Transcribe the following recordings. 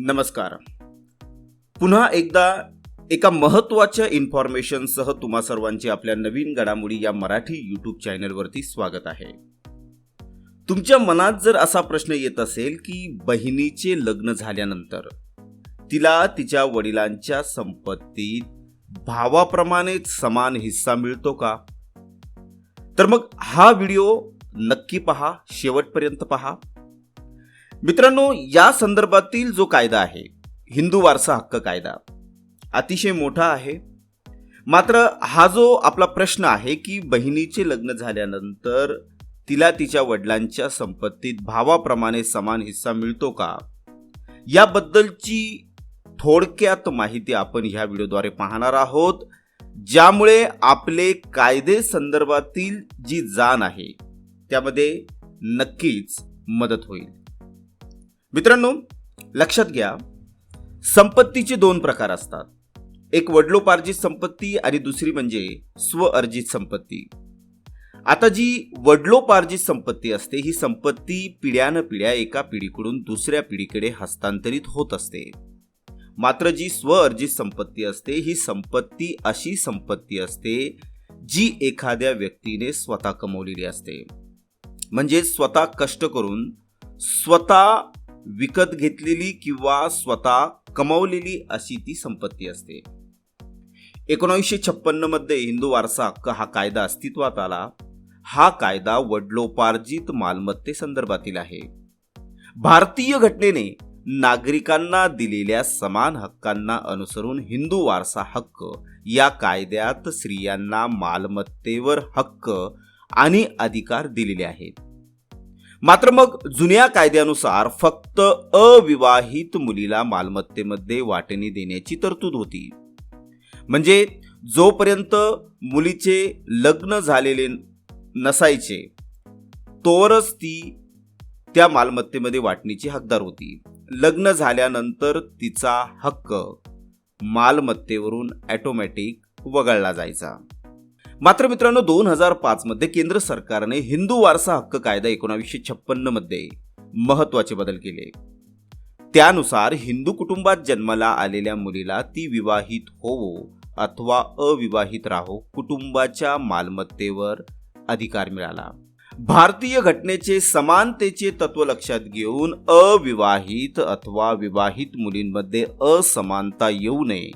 नमस्कार. पुन्हा एकदा एका महत्त्वाच्या इन्फॉर्मेशनसह तुम्हा सर्वांचे आपल्या नवीन घडामोडी या मराठी यूट्यूब चॅनलवरती स्वागत आहे. तुमच्या मनात जर असा प्रश्न येत असेल की बहिणीचे लग्न झाल्यानंतर तिला तिच्या वडिलांच्या संपत्तीत भावाप्रमाणेच समान हिस्सा मिळतो का? तर मग हा व्हिडिओ नक्की पहा शेवटपर्यंत पहा. मित्रांनो या संदर्भातील जो कायदा आहे हिंदू वारसा हक्क कायदा अतिशय मोठा आहे. मात्र हा जो आपला प्रश्न आहे की बहिणीचे लग्न झाल्यानंतर तिला तिच्या वडिलांच्या संपत्तीत भावाप्रमाणे समान हिस्सा मिळतो का? याबद्दलची थोडक्यात माहिती आपण ह्या व्हिडिओद्वारे पाहणार आहोत ज्यामुळे आपले कायदे संदर्भातील जी जाण आहे त्यामध्ये नक्कीच मदत होईल. मित्रांनो लक्षात घ्या संपत्तीचे दोन प्रकार असतात. एक वडलोपार्जित संपत्ती आणि दुसरी म्हणजे स्वअर्जित संपत्ती. आता जी वडलोपार्जित संपत्ती असते ही संपत्ती पिढ्यानं पिढ्या एका पिढीकडून दुसऱ्या पिढीकडे हस्तांतरित होत असते. मात्र जी स्वअर्जित संपत्ती असते ही संपत्ती अशी संपत्ती असते जी एखाद्या व्यक्तीने स्वतः कमवलेली असते. म्हणजे स्वतः कष्ट करून स्वतः विकत घेतलेली किंवा स्वतः कमावलेली अशी ती संपत्ती असते. एकोणीसशे छप्पन्नमध्ये हिंदू वारसा हक्क हा कायदा अस्तित्वात आला. हा कायदा वडलोपार्जित मालमत्ते संदर्भातील आहे. भारतीय घटनेने नागरिकांना दिलेल्या समान हक्कांना अनुसरून हिंदू वारसा हक्क या कायद्यात स्त्रियांना मालमत्तेवर हक्क आणि अधिकार दिलेले आहेत. मात्र मग जुन्या कायद्यानुसार फक्त अविवाहित मुलीला मालमत्तेमध्ये वाटणी देण्याची तरतूद होती. म्हणजे जोपर्यंत मुलीचे लग्न झालेले नसायचे तोवरच ती त्या मालमत्तेमध्ये वाटणीची हकदार होती. लग्न झाल्यानंतर तिचा हक्क मालमत्तेवरून ॲटोमॅटिक वगळला जायचा. मात्र मित्रांनो दोन हजार पाच मध्ये केंद्र सरकारने हिंदू वारसा हक्क कायदा एकोणावीसशे छप्पन्नमध्ये महत्त्वाचे बदल केले. त्यानुसार हिंदू कुटुंबात जन्माला आलेल्या मुलीला ती विवाहित होवो अथवा अविवाहित राहो कुटुंबाच्या मालमत्तेवर अधिकार मिळाला. भारतीय घटनेचे समानतेचे तत्व लक्षात घेऊन अविवाहित अथवा विवाहित मुलींमध्ये असमानता येऊ नये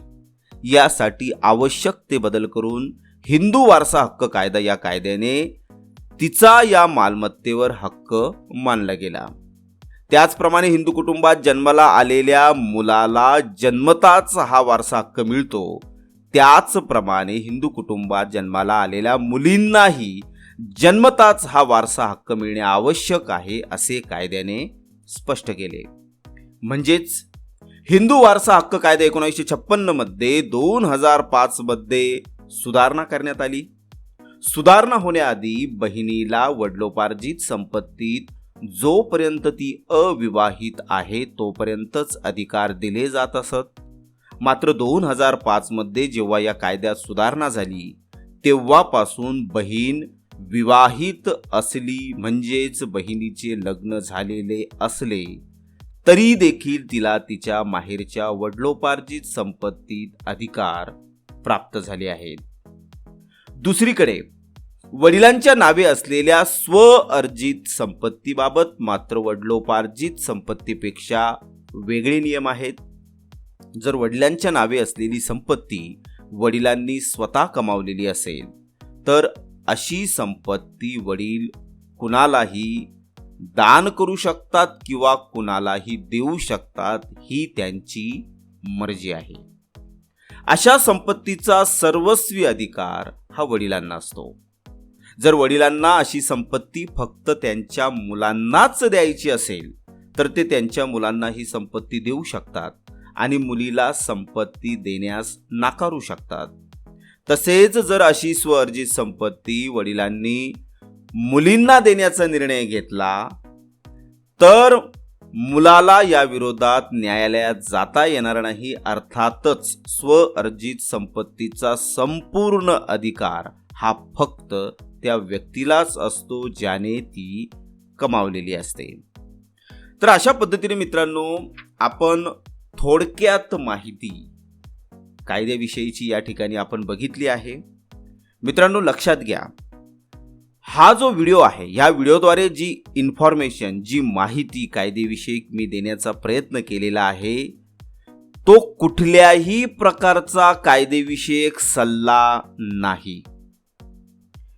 यासाठी आवश्यक ते बदल करून हिंदू वारसा हक्क कायदा या कायद्याने तिचा या मालमत्तेवर हक्क मानला गेला. त्याचप्रमाणे हिंदू कुटुंबात जन्माला आलेल्या मुलाला जन्मताच हा वारसा हक्क मिळतो. त्याचप्रमाणे हिंदू कुटुंबात जन्माला आलेल्या मुलींनाही जन्मताच हा वारसा हक्क मिळणे आवश्यक आहे असे कायद्याने स्पष्ट केले. म्हणजेच हिंदू वारसा हक्क कायदा एकोणीसशे छप्पन्नमध्ये दोन हजार पाचमध्ये सुधारणा करण्यात आली. सुधारणा होण्याआधी बहिणीला वडलोपार्जित संपत्तीत जोपर्यंत ती अविवाहित आहे तोपर्यंतच अधिकार दिले जात असत. मात्र दोन हजार पाचमध्ये जेव्हा या कायद्यात सुधारणा झाली तेव्हापासून बहीण विवाहित असली म्हणजेच बहिणीचे लग्न झालेले असले तरी देखील तिला तिच्या माहेरच्या वडलोपार्जित संपत्तीत अधिकार प्राप्त झाले आहेत. दुसरीकडे वडिलांच्या नावे असलेल्या स्वअर्जित संपत्तीबाबत मात्र वडिलोपार्जित संपत्तीपेक्षा वेगळे नियम आहेत. जर वडिलांच्या नावे असलेली संपत्ती वडिलांनी स्वतः कमावलेली असेल तर अशी संपत्ती वडील कुणालाही दान करू शकतात किंवा कुणालाही देऊ शकतात ही त्यांची मर्जी आहे. अशा संपत्तीचा सर्वस्वी अधिकार हा वडिलांना असतो. जर वडिलांना अशी संपत्ती फक्त त्यांच्या मुलांनाच द्यायची असेल तर ते त्यांच्या मुलांना ही संपत्ती देऊ शकतात आणि मुलीला संपत्ती देण्यास नाकारू शकतात. तसेच जर अशी स्वअर्जित संपत्ती वडिलांनी मुलींना देण्याचा निर्णय घेतला तर मुलाला या विरोधात न्यायालयात जाता येणार नाही अर्थातच स्वअर्जित संपत्तीचा संपूर्ण अधिकार हा फक्त त्या व्यक्तीलाच असतो ज्याने ती कमावलेली असते. तर अशा पद्धतीने मित्रांनो आपण थोडक्यात माहिती कायद्याविषयीची या ठिकाणी आपण बघितली आहे. मित्रांनो लक्षात घ्या. हा जो व्हिडिओ आहे ह्या व्हिडिओद्वारे जी इन्फॉर्मेशन जी माहिती कायदेविषयी मी देण्याचा प्रयत्न केलेला आहे तो कुठल्याही प्रकारचा कायदेविषयक सल्ला नाही.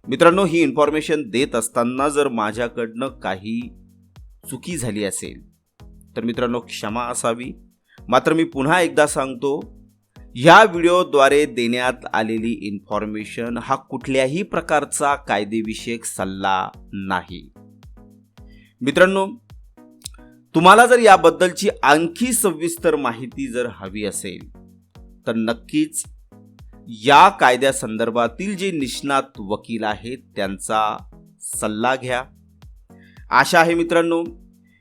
मित्रांनो ही इन्फॉर्मेशन देत असताना जर माझ्याकडनं काही चुकी झाली असेल तर मित्रांनो क्षमा असावी. मात्र मी पुन्हा एकदा सांगतो ह्या व्हिडिओद्वारे देण्यात आलेली इन्फॉर्मेशन हा कुठल्याही प्रकारचा कायदेविषयक सल्ला नाही. मित्रांनो तुम्हाला जर याबद्दलची आणखी सविस्तर माहिती जर हवी असेल तर नक्कीच या कायद्यासंदर्भातील जे निष्णात वकील आहेत त्यांचा सल्ला घ्या. आशा आहे मित्रांनो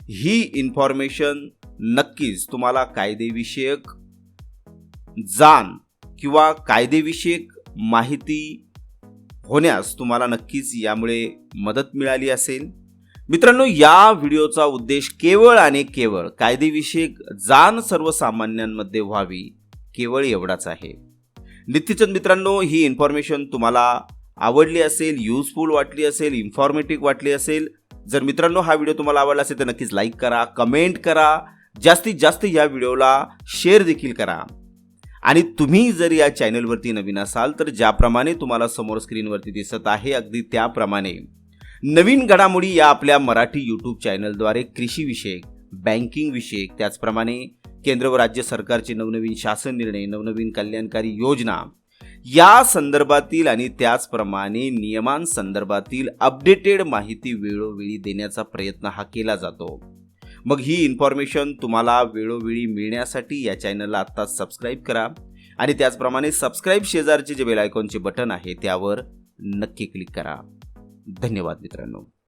ही इन्फॉर्मेशन नक्कीच तुम्हाला कायदेविषयक जाण किंवा कायदेविषयक माहिती होण्यास तुम्हाला नक्कीच यामुळे मदत मिळाली असेल. मित्रांनो या व्हिडिओचा उद्देश केवळ आणि केवळ कायदेविषयक जाण सर्वसामान्यांमध्ये व्हावी केवळ एवढाच आहे. नित्यचंद मित्रांनो ही इन्फॉर्मेशन तुम्हाला आवडली असेल युजफुल वाटली असेल इन्फॉर्मेटिव्ह वाटली असेल जर मित्रांनो हा व्हिडिओ तुम्हाला आवडला असेल तर नक्कीच लाईक करा कमेंट करा जास्तीत जास्त या व्हिडिओला शेअर देखील करा. आणि तुम्ही जर या चॅनलवरती नवीन असाल तर ज्याप्रमाणे तुम्हाला समोर स्क्रीनवरती दिसत आहे अगदी त्याप्रमाणे. नवीन घडामोडी या आपल्या मराठी यूट्यूब चॅनलद्वारे कृषीविषयक बँकिंग विषयक त्याचप्रमाणे केंद्र व राज्य सरकारचे नवनवीन शासन निर्णय नवनवीन कल्याणकारी योजना या संदर्भातील आणि त्याचप्रमाणे नियमांसंदर्भातील अपडेटेड माहिती वेळोवेळी देण्याचा प्रयत्न हा केला जातो. मग ही इन्फॉर्मेशन तुम्हाला वेळोवेळी मिळण्यासाठी या चॅनलला आत्ताच सबस्क्राईब करा. आणि त्याचप्रमाणे सबस्क्राईब शेजारचे जे बेलायकॉनचे बटन आहे त्यावर नक्की क्लिक करा. धन्यवाद मित्रांनो.